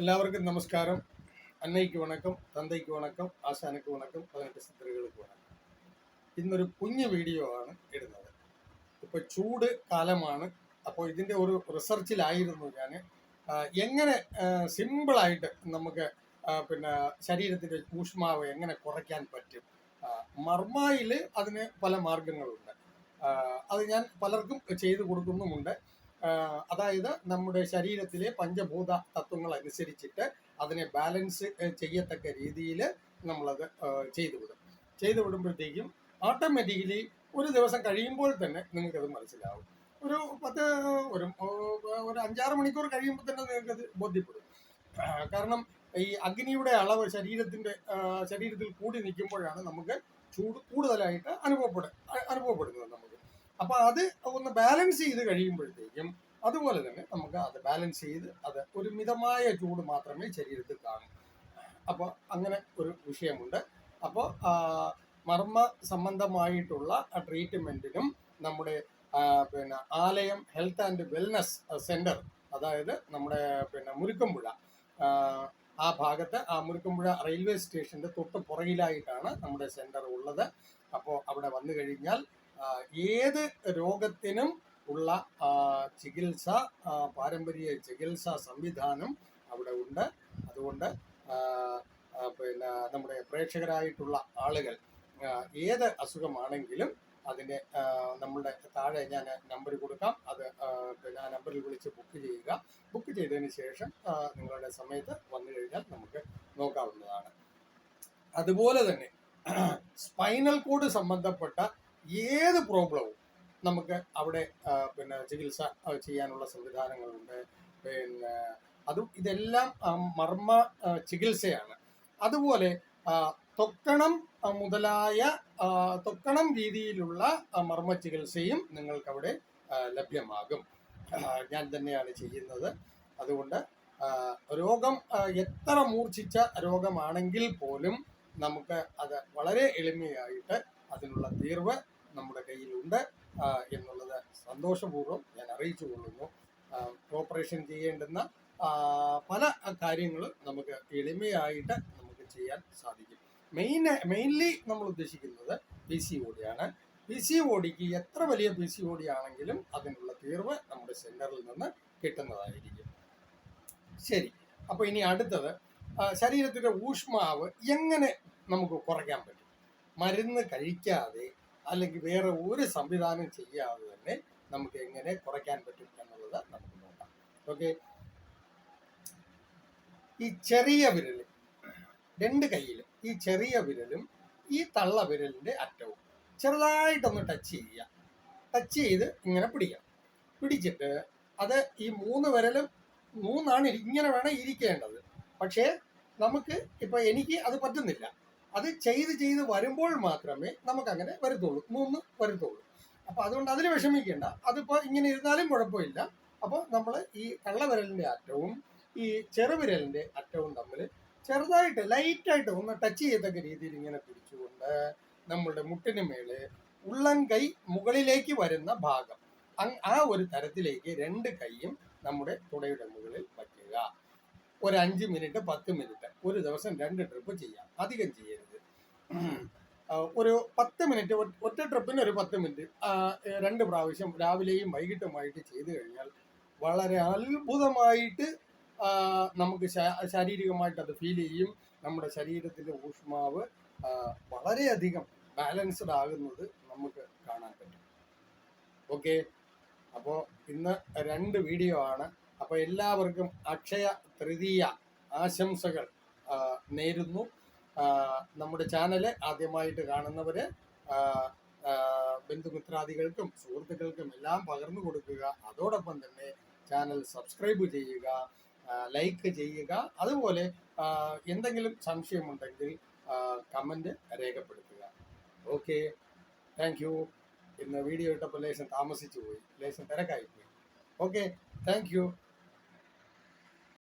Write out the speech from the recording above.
എല്ലാവർക്കും നമസ്കാരം. അന്നയ്ക്ക് വണക്കം തന്തയ്ക്ക് വണക്കം ആശാനക്ക് വണക്കം പതിനെട്ട് സ്ത്രീകൾക്ക് വണക്കം. ഇന്നൊരു കുഞ്ഞു വീഡിയോ ആണ് ഇടുന്നത്. ഇപ്പൊ ചൂട് കാലമാണ്. അപ്പോൾ ഇതിന്റെ ഒരു റിസർച്ചിലായിരുന്നു ഞാൻ എങ്ങനെ സിമ്പിളായിട്ട് നമുക്ക് പിന്നെ ശരീരത്തിന്റെ ഊഷ്മാവ് എങ്ങനെ കുറയ്ക്കാൻ പറ്റും? മർമായിൽ അതിന് പല മാർഗങ്ങളുണ്ട്. അത് ഞാൻ പലർക്കും ചെയ്തു കൊടുക്കുന്നുമുണ്ട്. അതായത് നമ്മുടെ ശരീരത്തിലെ പഞ്ചഭൂത തത്വങ്ങൾ അനുസരിച്ചിട്ട് അതിനെ ബാലൻസ് ചെയ്യത്തക്ക രീതിയിൽ നമ്മളത് ചെയ്തു വിടും. ചെയ്തു വിടുമ്പോഴത്തേക്കും ഓട്ടോമാറ്റിക്കലി ഒരു ദിവസം കഴിയുമ്പോൾ തന്നെ നിങ്ങൾക്കത് മനസ്സിലാവും. ഒരു പത്ത് ഒരു ഒരു അഞ്ചാറ് മണിക്കൂർ കഴിയുമ്പോൾ തന്നെ നിങ്ങൾക്കത് ബോധ്യപ്പെടും. കാരണം ഈ അഗ്നിയുടെ അളവ് ശരീരത്തിന്റെ ശരീരത്തിൽ കൂടി നിൽക്കുമ്പോഴാണ് നമുക്ക് ചൂട് കൂടുതലായിട്ട് അനുഭവപ്പെടുക അ- അനുഭവപ്പെടുന്നത്. അപ്പൊ അത് ഒന്ന് ബാലൻസ് ചെയ്ത് കഴിയുമ്പോഴത്തേക്കും അതുപോലെ തന്നെ നമുക്ക് അത് ബാലൻസ് ചെയ്ത് അത് ഒരു മിതമായ ചൂട് മാത്രമേ ശരീരത്തിൽ കാണൂ. അപ്പോൾ അങ്ങനെ ഒരു വിഷയമുണ്ട്. അപ്പോൾ മർമ്മ സംബന്ധമായിട്ടുള്ള ട്രീറ്റ്മെന്റിനും നമ്മുടെ പിന്നെ ആലയം ഹെൽത്ത് ആൻഡ് വെൽനസ് സെന്റർ അതായത് നമ്മുടെ പിന്നെ മുരുക്കമ്പുഴ ആ, ഭാഗത്ത് ആ മുരുക്കമ്പുഴ റെയിൽവേ സ്റ്റേഷന്റെ തൊട്ട് പുറകിലായിട്ടാണ് നമ്മുടെ സെന്റർ ഉള്ളത്. അപ്പോൾ അവിടെ വന്നു കഴിഞ്ഞാൽ ഏത് രോഗത്തിനും ഉള്ള ചികിത്സ പാരമ്പര്യ ചികിത്സാ സംവിധാനം അവിടെ ഉണ്ട്. അതുകൊണ്ട് പിന്നെ നമ്മുടെ പ്രേക്ഷകരായിട്ടുള്ള ആളുകൾ ഏത് അസുഖമാണെങ്കിലും അതിന്റെ നമ്മളുടെ താഴെ ഞാൻ നമ്പർ കൊടുക്കാം. അത് പിന്നെ ആ നമ്പറിൽ വിളിച്ച് ബുക്ക് ചെയ്യുക. ബുക്ക് ചെയ്തതിന് ശേഷം നിങ്ങളുടെ സമയത്ത് വന്നു കഴിഞ്ഞാൽ നമുക്ക് നോക്കാവുന്നതാണ്. അതുപോലെ തന്നെ സ്പൈനൽ കോഡ് സംബന്ധപ്പെട്ട ഏത് പ്രോബ്ലവും നമുക്ക് അവിടെ പിന്നെ ചികിത്സ ചെയ്യാനുള്ള സംവിധാനങ്ങളുണ്ട്. പിന്നെ അതും ഇതെല്ലാം മർമ്മ ചികിത്സയാണ്. അതുപോലെ തൊക്കണം മുതലായ തൊക്കണം രീതിയിലുള്ള മർമ്മ ചികിത്സയും നിങ്ങൾക്കവിടെ ലഭ്യമാകും. ഞാൻ തന്നെയാണ് ചെയ്യുന്നത്. അതുകൊണ്ട് രോഗം എത്ര മൂർച്ഛിച്ച രോഗമാണെങ്കിൽ പോലും നമുക്ക് അത് വളരെ എളിമയായിട്ട് അതിനുള്ള തീർവ് നമ്മുടെ കയ്യിലുണ്ട് എന്നുള്ളത് സന്തോഷപൂർവം ഞാൻ അറിയിച്ചു കൊള്ളുന്നു. കോപ്പറേഷൻ ചെയ്യേണ്ടുന്ന പല കാര്യങ്ങളും നമുക്ക് എളിമയായിട്ട് നമുക്ക് ചെയ്യാൻ സാധിക്കും. മെയിൻ മെയിൻലി നമ്മൾ ഉദ്ദേശിക്കുന്നത് പി സി ഓടിയാണ് പി സി ഓടിക്ക് എത്ര വലിയ പി സി ഓടി ആണെങ്കിലും അതിനുള്ള തീർവ് നമ്മുടെ സെന്ററിൽ നിന്ന് കിട്ടുന്നതായിരിക്കും. ശരി അപ്പോൾ ഇനി അടുത്തത് ശരീരത്തിന്റെ ഊഷ്മാവ് എങ്ങനെ നമുക്ക് കുറയ്ക്കാൻ പറ്റും? മരുന്ന് കഴിക്കാതെ അല്ലെങ്കിൽ വേറെ ഒരു സംവിധാനം ചെയ്യാതെ തന്നെ നമുക്ക് എങ്ങനെ കുറയ്ക്കാൻ പറ്റും എന്നുള്ളത് നമുക്ക് നോക്കാം. ഓക്കെ ഈ ചെറിയ വിരൽ രണ്ട് കയ്യിലും ഈ ചെറിയ വിരലും ഈ തള്ള വിരലിന്റെ അറ്റവും ചെറുതായിട്ടൊന്ന് ടച്ച് ചെയ്യുക. ടച്ച് ചെയ്ത് ഇങ്ങനെ പിടിക്കാം പിടിച്ചിട്ട് അത് ഈ മൂന്ന് വിരലും മൂന്നാണ് ഇങ്ങനെ വേണം ഇരിക്കേണ്ടത്. പക്ഷേ നമുക്ക് ഇപ്പൊ എനിക്ക് അത് പറ്റുന്നില്ല. അത് ചെയ്ത് ചെയ്ത് വരുമ്പോൾ മാത്രമേ നമുക്ക് അങ്ങനെ വരത്തുള്ളൂ. മൂന്ന് വരത്തുള്ളൂ. അപ്പൊ അതുകൊണ്ട് അതിൽ വിഷമിക്കേണ്ട. അതിപ്പോ ഇങ്ങനെ ഇരുന്നാലും കുഴപ്പമില്ല. അപ്പോൾ നമ്മൾ ഈ കള്ളവിരലിന്റെ അറ്റവും ഈ ചെറുവിരലിന്റെ അറ്റവും തമ്മിൽ ചെറുതായിട്ട് ലൈറ്റായിട്ട് ഒന്ന് ടച്ച് ചെയ്തക്ക രീതിയിൽ ഇങ്ങനെ പിടിച്ചുകൊണ്ട് നമ്മളുടെ മുട്ടിന് മേലെ ഉള്ളം കൈ മുകളിലേക്ക് വരുന്ന ഭാഗം. ആ ഒരു തരത്തിലേക്ക് രണ്ട് കൈയും നമ്മുടെ തുടയുടെ മുകളിൽ വയ്ക്കുക. ഒരു അഞ്ച് മിനിറ്റ് പത്ത് മിനിറ്റ് ഒരു ദിവസം രണ്ട് ട്രിപ്പ് ചെയ്യാം. അധികം ചെയ്യരുത്. ഒരു പത്ത് മിനിറ്റ് ഒറ്റ ട്രിപ്പിന് ഒരു പത്ത് മിനിറ്റ് രണ്ട് പ്രാവശ്യം രാവിലെയും വൈകിട്ടുമായിട്ട് ചെയ്തു കഴിഞ്ഞാൽ വളരെ അത്ഭുതമായിട്ട് നമുക്ക് ശാരീരികമായിട്ട് അത് ഫീൽ ചെയ്യും. നമ്മുടെ ശരീരത്തിന്റെ ഊഷ്മാവ് വളരെയധികം ബാലൻസ്ഡ് ആകുന്നത് നമുക്ക് കാണാൻ പറ്റും. ഓക്കെ അപ്പോൾ ഇന്ന് രണ്ട് വീഡിയോ ആണ്. അപ്പോൾ എല്ലാവർക്കും അക്ഷയ തൃതീയ ആശംസകൾ നേരുന്നു. നമ്മുടെ ചാനൽ ആദ്യമായിട്ട് ആ, ബന്ധുമിത്രാദികൾക്കും സുഹൃത്തുക്കൾക്കും എല്ലാം പകർന്നു കൊടുക്കുക. അതോടൊപ്പം തന്നെ ചാനൽ സബ്സ്ക്രൈബ് ചെയ്യുക ലൈക്ക് ചെയ്യുക. അതുപോലെ എന്തെങ്കിലും സംശയമുണ്ടെങ്കിൽ കമന്റ് രേഖപ്പെടുത്തുക. ഓക്കെ. Thank you. ഇന്ന് വീഡിയോ ഇട്ടപ്പോൾ ലേശം താമസിച്ചു പോയി ലേശം തിരക്കായി പോയി ഓക്കെ. Thank U.